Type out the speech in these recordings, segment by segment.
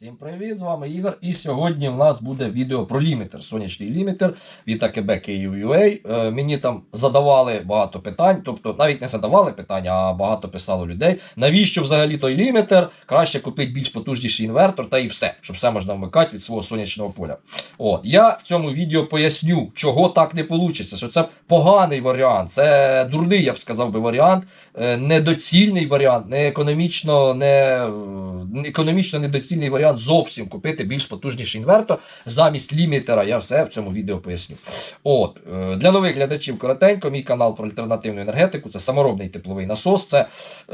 Всім привіт, з вами Ігор. І сьогодні в нас буде відео про лімітер, сонячний лімітер від АКБ. Е, мені там задавали багато питань, тобто навіть не задавали питання, а багато писало людей. Навіщо взагалі той лімітер? Краще купити більш потужніший інвертор та і все, щоб все можна вмикати від свого сонячного поля. От я в цьому відео поясню, чого так не вийде. Що це поганий варіант, це дурний, я б сказав би, варіант, е, недоцільний варіант, не економічно, не е, економічно недоцільний варіант зовсім купити більш потужніший інвертор замість лімітера. Я все в цьому відео поясню. От е, для нових глядачів коротенько, мій канал про альтернативну енергетику. Це саморобний тепловий насос, це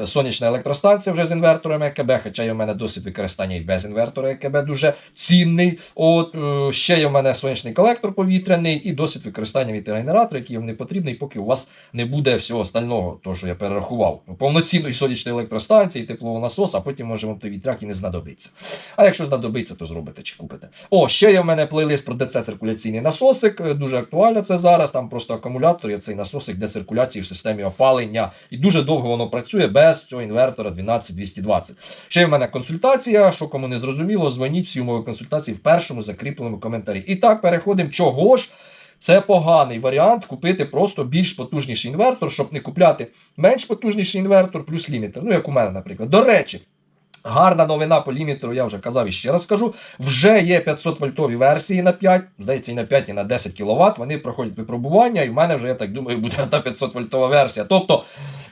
е, сонячна електростанція вже з інвертором ЕКБ, хоча є в мене досвід використання і без інвертора ЕКБ дуже цінний. От е, ще є в мене сонячний колектор повітряний і досвід використання вітрогенератора, який вам не потрібний, поки у вас не буде всього остального, того, що я перерахував. Повноцінної сонячної електростанції, теплового насоса, а потім може вам той вітряк і не знадобиться. А якщо знадобиться, то зробите чи купите. О, ще є в мене плейлист про ДЦ-циркуляційний насосик. е, Дуже актуально це зараз. Там просто акумулятор, є цей насосик для циркуляції в системі опалення. І дуже довго воно працює без цього інвертора 12220. Ще є в мене консультація. Що кому не зрозуміло, дзвоніть всі умови консультації в першому закріпленому коментарі. І так, переходимо. Чого ж? Це поганий варіант купити просто більш потужніший інвертор, щоб не купляти менш потужніший інвертор плюс лімітер. Ну, як у мене, наприклад. До речі, гарна новина по лімітеру, я вже казав і ще раз скажу. Вже є 500 вольтові версії на 5, здається, і на 5, і на 10 кВт. Вони проходять випробування, і в мене вже, я так думаю, буде та 500 вольтова версія. Тобто,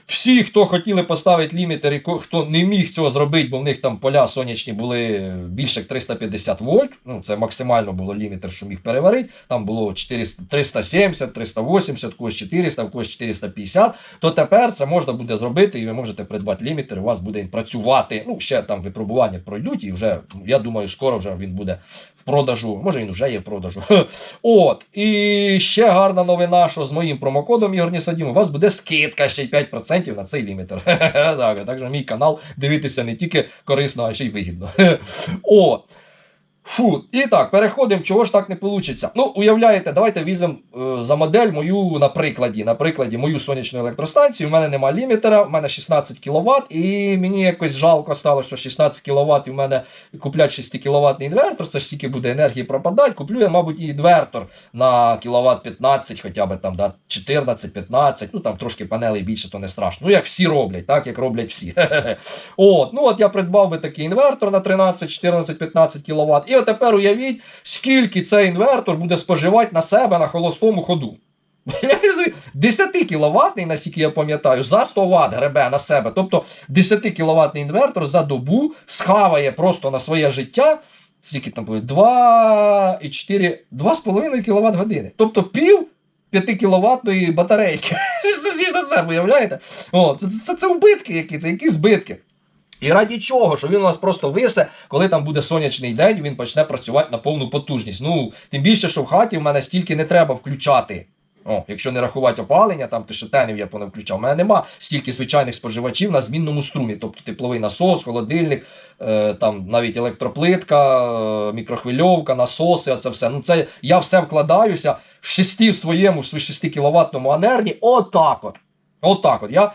всі, хто хотіли поставити лімітер, хто не міг цього зробити, бо в них там поля сонячні були більше як 350 вольт. Ну, це максимально було лімітер, що міг переварити. Там було 400, 370, 380, в когось 400, в когось 450. То тепер це можна буде зробити, і ви можете придбати лімітер, у вас буде він працювати. Ну, ще там випробування пройдуть, і вже, я думаю, скоро вже він буде в продажу. Може, він вже є в продажу. От. І ще гарна новина, що з моїм промокодом Ігор Нісадім у вас буде скидка ще й 5% на цей лімітер. Так, так що мій канал дивитися не тільки корисно, а ще й вигідно. От. Фу, і так, переходимо, чого ж так не вийде. Ну, уявляєте, давайте візьмемо е, за модель мою на прикладі. На прикладі мою сонячну електростанцію. У мене нема лімітера, у мене 16 кВт, і мені якось жалко стало, що 16 кВт і в мене куплять 6 кВт інвертор, це ж стільки буде енергії пропадати. Куплю я, мабуть, і інвертор на кВт 15, хоча б там да, 14-15, ну там трошки панелей більше, то не страшно. Ну, як всі роблять, так як роблять всі. От, ну от я придбав би такий інвертор на 13, 14, 15 кВт. І тепер уявіть, скільки цей інвертор буде споживати на себе на холостому ходу. 10 кВт, наскільки я пам'ятаю, за 100 Вт гребе на себе. Тобто 10 кВт інвертор за добу схаває просто на своє життя. Скільки там буде? 2,4, 2,5 кВт години. Тобто пів 5 кВт батарейки. Всі за себе, уявляєте? О, це, це, це убитки які, це які збитки. І раді чого? Що він у нас просто висе, коли там буде сонячний день, він почне працювати на повну потужність. Ну, тим більше, що в хаті в мене стільки не треба включати. О, якщо не рахувати опалення, там тишетенів я не включав. У мене нема стільки звичайних споживачів на змінному струмі, тобто тепловий насос, холодильник, е, там навіть електроплитка, е, мікрохвильовка, насоси, це все. Ну це я все вкладаюся в шести в своєму 6 кіловатному анерні. Отак от. Отак от. Я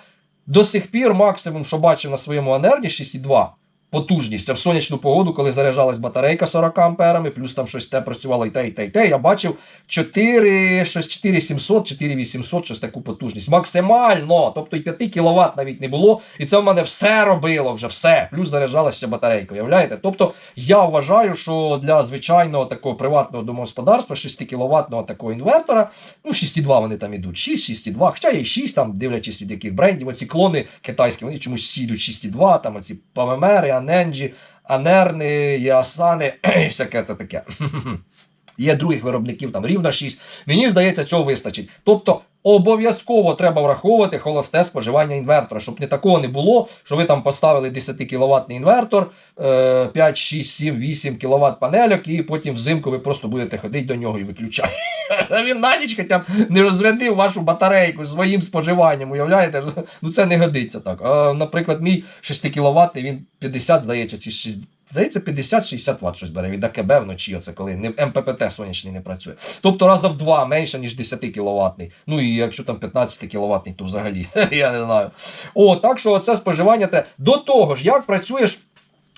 до сих пір максимум, що бачив на своєму Анерні 6,2 потужність. Це в сонячну погоду, коли заряджалась батарейка 40 амперами, плюс там щось те працювало і те, і те, і те. Я бачив 4, щось 4700, 4800, щось таку потужність. Максимально. Тобто і 5 кВт навіть не було. І це в мене все робило вже все. Плюс заряджалася ще батарейка. Уявляєте? Тобто я вважаю, що для звичайного такого приватного домогосподарства 6 кВт такого інвертора, ну 6,2 вони там ідуть, 6, 6,2, хоча є 6, там, дивлячись від яких брендів, оці клони китайські, вони чомусь всі йдуть 6,2, там оці ПВМР, Аненджі, Анерни, Ясани, і всяке таке. Є других виробників, там рівно 6. Мені здається, цього вистачить. Тобто обов'язково треба враховувати холосте споживання інвертора, щоб не такого не було, що ви там поставили 10 кВт інвертор, е, 5, 6, 7, 8 кВт панельок, і потім взимку ви просто будете ходити до нього і виключати. Він на ніч хоча б не розрядив вашу батарейку своїм споживанням. Уявляєте? Ну це не годиться так. Наприклад, мій 6 кВт, він 50, здається, чи 60. Здається, 50-60 Вт щось бере від АКБ вночі, оце коли не МППТ сонячний не працює. Тобто раза в два менше, ніж 10 кВт. Ну і якщо там 15 кВт, то взагалі я не знаю. О, так що це споживання те. До того ж, як працюєш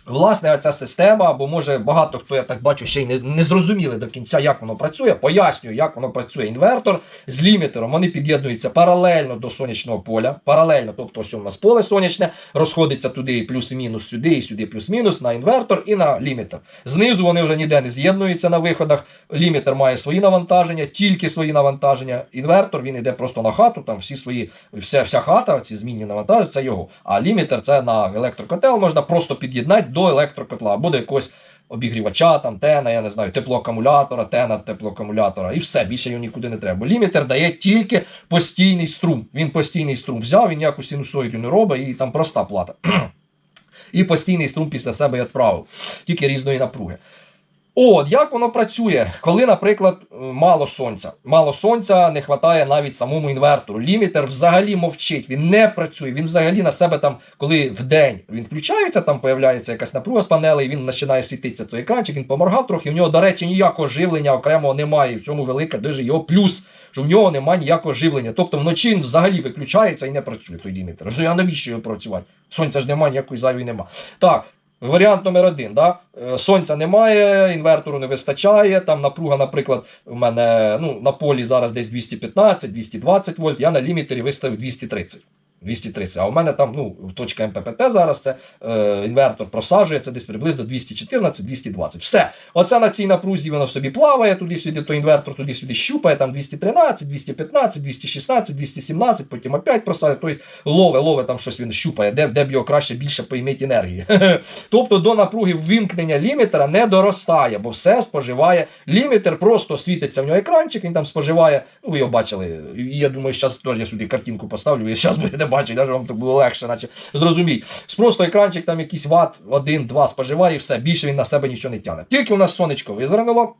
Власне, ця система, бо може багато хто, я так бачу, ще й не, не зрозуміли до кінця, як воно працює. Пояснюю, як воно працює інвертор з лімітером. Вони під'єднуються паралельно до сонячного поля. Паралельно, тобто ось у нас поле сонячне, розходиться туди плюс-мінус, сюди, і сюди плюс-мінус на інвертор і на лімітер. Знизу вони вже ніде не з'єднуються на виходах. Лімітер має свої навантаження, тільки свої навантаження. Інвертор він йде просто на хату, там всі свої, вся, вся хата, ці змінні навантаження, це його. А лімітер це на електрокотел можна просто під'єднати до електрокотла до якогось обігрівача, там тена, я не знаю, теплоакумулятора, тена теплоакумулятора, і все, більше його нікуди не треба. Бо лімітер дає тільки постійний струм. Він постійний струм взяв, він ніяку синусоїду не робить, і там проста плата. І постійний струм після себе відправив, тільки різної напруги. От, як воно працює, коли, наприклад, мало сонця. Мало сонця не вистачає навіть самому інвертору. Лімітер взагалі мовчить, він не працює. Він взагалі на себе там, коли в день він включається, там появляється якась напруга з панелей, він починає світитися той екранчик, він поморгав трохи. В нього, до речі, ніякого живлення окремого немає. В цьому велика дуже його плюс, що в нього немає ніякого живлення. Тобто вночі він взагалі виключається і не працює той лімітер. А навіщо його працювати? Сонця ж немає, ніякої зайві немає. Так. Варіант номер один. Да? Е, Сонця немає, інвертору не вистачає. Там напруга, наприклад, у мене ну, на полі зараз десь 215-220 вольт, я на лімітері виставив 230. 230. А у мене там ну, точка МППТ зараз це е, інвертор просаджується десь приблизно 214-220. Все. Оце на цій напрузі воно собі плаває, туди-сюди, то інвертор туди-сюди щупає, там 213, 215, 216, 217, потім опять просаджує. Тобто лове, лове там щось він щупає, де, де б його краще більше поіміть енергії. тобто до напруги ввімкнення лімітера не доростає, бо все споживає. Лімітер просто світиться в нього екранчик, він там споживає. Ну, ви його бачили. І я думаю, зараз теж я сюди картинку поставлю, і зараз будете бачити, навіть вам так було легше, наче зрозуміть. Просто екранчик там якийсь ват, один-два споживає, і все. Більше він на себе нічого не тягне. Тільки у нас сонечко визеленило.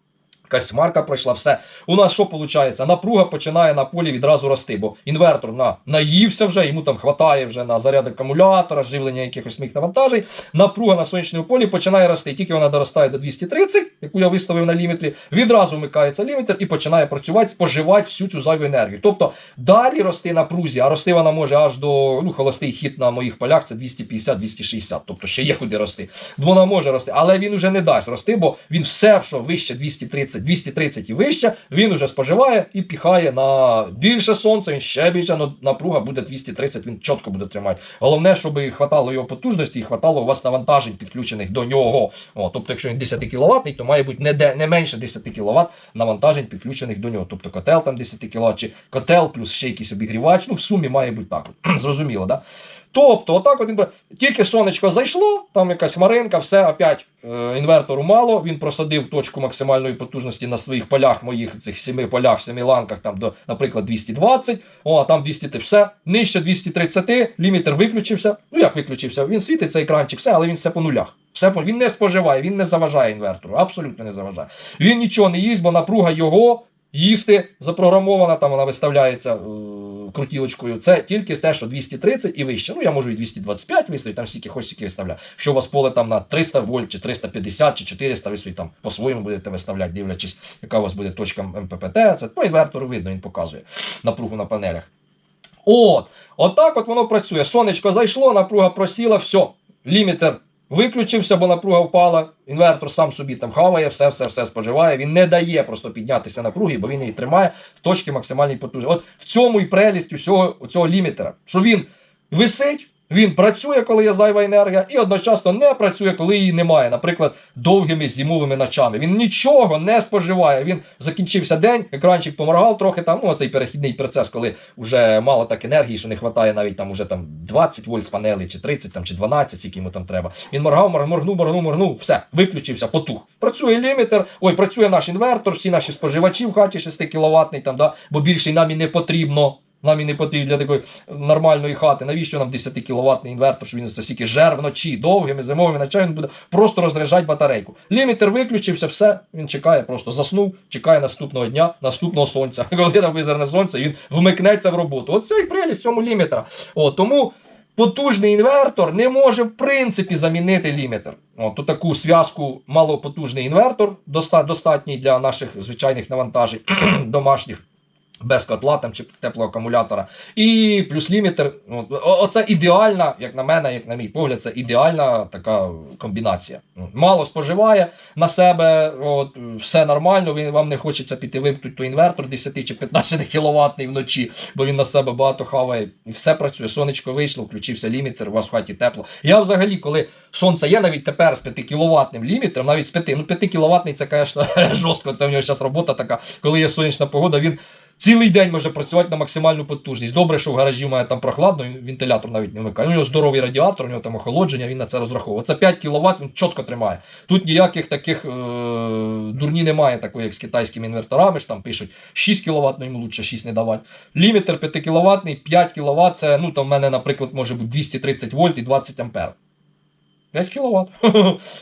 Якась марка пройшла, все. У нас що виходить? Напруга починає на полі відразу рости, бо інвертор на, наївся вже, йому там хватає вже на заряд акумулятора, живлення якихось міг навантажень. Напруга на сонячному полі починає рости. Тільки вона доростає до 230, яку я виставив на лімітрі, відразу вмикається лімітер і починає працювати, споживати всю цю зайву енергію. Тобто далі рости напрузі, а рости вона може аж до ну, холостий хід на моїх полях це 250-260, тобто ще є куди рости. Вона може рости, але він уже не дасть рости, бо він все, що вище 230, 230 і вище, він уже споживає і піхає на більше сонця, він ще більше, напруга буде 230, він чітко буде тримати. Головне, щоб хватало його потужності і хватало у вас навантажень, підключених до нього. О, тобто, якщо він 10 кВт, то має бути не, де, не менше 10 кВт навантажень, підключених до нього. Тобто котел там 10 кВт, чи котел плюс ще якийсь обігрівач. Ну, в сумі має бути так. Зрозуміло, да? Тобто, отак от він тільки сонечко зайшло, там якась хмаринка, все опять е, інвертору мало. Він просадив точку максимальної потужності на своїх полях, моїх цих семи полях, семи ланках, там до, наприклад, 220. О, а там 200, все. Нижче 230, лімітер виключився. Ну як виключився? Він світить цей екранчик, все, але він все по нулях. Все по він не споживає, він не заважає інвертору, абсолютно не заважає. Він нічого не їсть, бо напруга його їсти запрограмована, там вона виставляється е, крутілочкою. Це тільки те, що 230 і вище. Ну я можу і 225 виставити, там стільки хоч стільки виставляю. Що у вас поле там на 300 вольт, чи 350, чи 400 виставити, там по-своєму будете виставляти, дивлячись, яка у вас буде точка МППТ. Це по інвертору видно, він показує напругу на панелях. От, отак от воно працює. Сонечко зайшло, напруга просіла, все, лімітер виключився, бо напруга впала. Інвертор сам собі там хаває, все, все, все споживає. Він не дає просто піднятися напруги, бо він її тримає в точці максимальної потужності. От в цьому і прелість усього цього лімітера, що він висить. Він працює, коли є зайва енергія, і одночасно не працює, коли її немає. Наприклад, довгими зимовими ночами. Він нічого не споживає. Він закінчився день, екранчик поморгав трохи там. Ну, оцей перехідний процес, коли вже мало так енергії, що не вистачає навіть там уже там 20 вольт з панелі, чи 30 там, чи 12, скільки йому там треба. Він моргав, моргнув, моргнув, моргнув, все, виключився, потух. Працює лімітер, ой, працює наш інвертор, всі наші споживачі в хаті 6 кВт, там, да, бо більше нам і не потрібно. Нам і не потрібно для такої нормальної хати. Навіщо нам 10 кВт інвертор, що він за стільки жер вночі, довгими зимовими ночами він буде просто розряджати батарейку. Лімітер виключився, все, він чекає, просто заснув, чекає наступного дня, наступного сонця. Коли там визирне сонце, він вмикнеться в роботу. Оце і прелість цьому лімітера. О, тому потужний інвертор не може в принципі замінити лімітер. О, то таку зв'язку малопотужний інвертор, доста- достатній для наших звичайних навантажень домашніх. Без котла там чи теплого акумулятора. І плюс лімітер. Оце ідеальна, як на мене, як на мій погляд, це ідеальна така комбінація. Мало споживає на себе, от, все нормально, вам не хочеться піти вимкнути той інвертор 10 чи 15 кВт вночі, бо він на себе багато хаває. І все працює. Сонечко вийшло, включився лімітер, у вас в хаті тепло. Я взагалі, коли сонце є, навіть тепер з 5 кВт лімітером, навіть з 5, ну 5 кВт це, звісно, жорстко. Це в нього зараз робота така, коли є сонячна погода, він. Цілий день може працювати на максимальну потужність. Добре, що в гаражі має там прохладно, вентилятор навіть не вмикає. У нього здоровий радіатор, у нього там охолодження, він на це розраховує. Це 5 кВт, він чітко тримає. Тут ніяких таких е- дурні немає, такої, як з китайськими інверторами, ж там пишуть 6 кВт, йому лучше 6 не давати. Лімітер 5 кВт, 5 кВт це, ну там в мене, наприклад, може бути 230 вольт і 20 ампер. 5 кВт.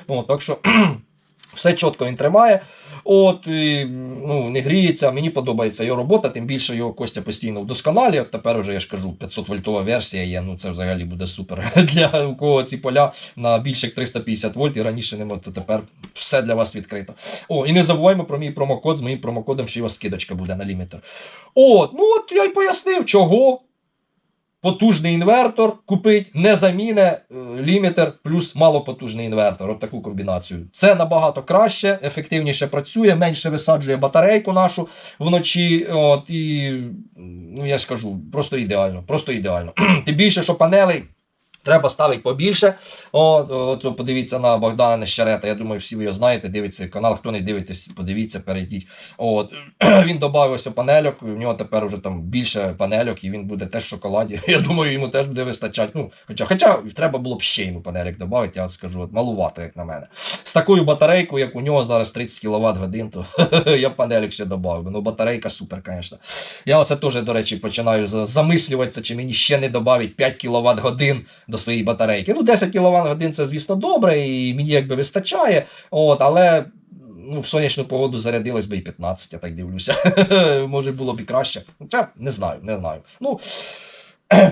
Так що все чітко він тримає. От, і, ну, не гріється, мені подобається його робота, тим більше його Костя постійно вдосконалює. От Тепер уже я ж кажу, 500 вольтова версія є. Ну це взагалі буде супер. Для у кого ці поля на більше як 350 вольт і раніше не то тепер все для вас відкрито. О, і не забуваємо про мій промокод. З моїм промокодом й у вас скидочка буде на лімітер. От, ну от я й пояснив, чого. Потужний інвертор купить, не заміне е, лімітер плюс малопотужний інвертор. От таку комбінацію. Це набагато краще, ефективніше працює, менше висаджує батарейку нашу вночі. От, і ну я ж кажу, просто ідеально. Просто ідеально. Тим більше, що панелей. Треба ставити побільше. От, от, подивіться на Богдана Нещерета. Я думаю, всі ви його знаєте, дивиться канал. Хто не дивитесь, подивіться, перейдіть. От. Він додався панельок, в нього тепер вже там більше панельок, і він буде теж в шоколаді. Я думаю, йому теж буде вистачати. Ну, хоча, хоча треба було б ще йому панельок додати, я скажу, от, малувато, як на мене. З такою батарейкою, як у нього зараз 30 кВт годин, то я б панельок ще додав. Ну, батарейка супер, звісно. Я оце теж, до речі, починаю замислюватися, чи мені ще не додавить 5 кВт годин до своєї батарейки. Ну, 10 кВт годин це, звісно, добре, і мені якби вистачає. От, але ну, в сонячну погоду зарядилось би і 15, я так дивлюся. Може було б і краще. Хоча не знаю, не знаю. Ну,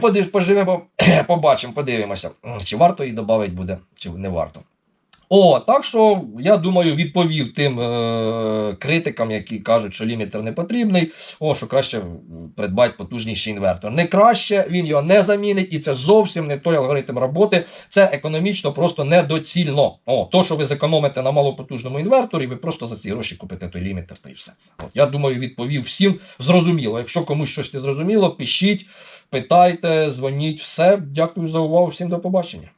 поживемо, побачимо, подивимося, чи варто її додати буде, чи не варто. О, так що я думаю, відповів тим е- критикам, які кажуть, що лімітер не потрібний. О, що краще придбати потужніший інвертор. Не краще, він його не замінить, і це зовсім не той алгоритм роботи. Це економічно просто недоцільно. О, то, що ви зекономите на малопотужному інверторі, ви просто за ці гроші купите той лімітер та й все. От, я думаю, відповів всім зрозуміло. Якщо комусь щось не зрозуміло, пишіть, питайте, дзвоніть. Все. Дякую за увагу. Всім до побачення.